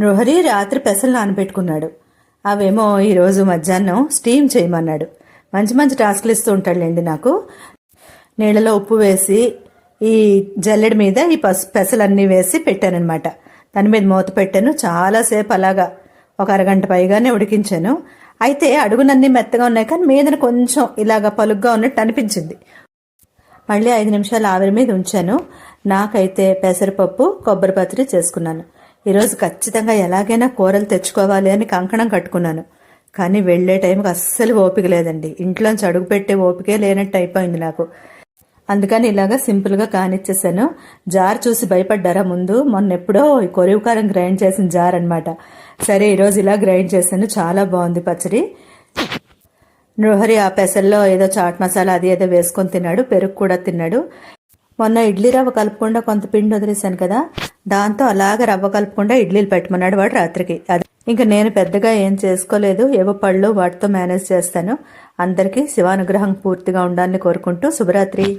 నృహరి రాత్రి పెసలు నానబెట్టుకున్నాడు. అవేమో ఈరోజు మధ్యాహ్నం స్టీమ్ చేయమన్నాడు. మంచి మంచి టాస్క్లు ఇస్తూ ఉంటాడులేండి నాకు. నీళ్ళలో ఉప్పు వేసి ఈ జల్లెడి మీద ఈ పసు పెసలన్నీ వేసి పెట్టానన్నమాట. దాని మీద మూత పెట్టాను. చాలాసేపు అలాగా ఒక అరగంట పైగానే ఉడికించాను. అయితే అడుగునన్నీ మెత్తగా ఉన్నాయి కానీ మీదన కొంచెం ఇలాగ పలుగ్గా ఉన్నట్టు అనిపించింది. మళ్ళీ ఐదు నిమిషాలు ఆవిరి మీద ఉంచాను. నాకైతే పెసరపప్పు కొబ్బరి పచ్చడి చేసుకున్నాను. ఈరోజు ఖచ్చితంగా ఎలాగైనా కూరలు తెచ్చుకోవాలి అని కంకణం కట్టుకున్నాను. కానీ వెళ్ళే టైంకి అస్సలు ఓపిక లేదండి. ఇంట్లోంచి అడుగు పెట్టే ఓపికే లేనట్టు అయిపోయింది నాకు. అందుకని ఇలాగా సింపుల్గా కానిచ్చేసాను. జార్ చూసి భయపడ్డారా ముందు? మొన్న ఎప్పుడో ఈ కొరివి కారం గ్రైండ్ చేసిన జార్ అనమాట సరే ఈరోజు ఇలా గ్రైండ్ చేశాను. చాలా బాగుంది పచ్చడి. నృహరి ఆ పెసల్లో ఏదో చాట్ మసాలా అది ఏదో వేసుకొని తిన్నాడు. పెరుగు కూడా తిన్నాడు. మొన్న ఇడ్లీ రవ్వ కలుపుకుండా కొంత పిండి వదిలేశాను కదా దాంతో అలాగ రవ్వ కలుపుకుండా ఇడ్లీలు పెట్టమన్నాడు వాడు రాత్రికి. అది ఇంకా నేను పెద్దగా ఏం చేసుకోలేదు ఏవో పళ్ళు వాటితో మేనేజ్ చేస్తాను. అందరికీ శివానుగ్రహం పూర్తిగా ఉండాలని కోరుకుంటూ శుభరాత్రి.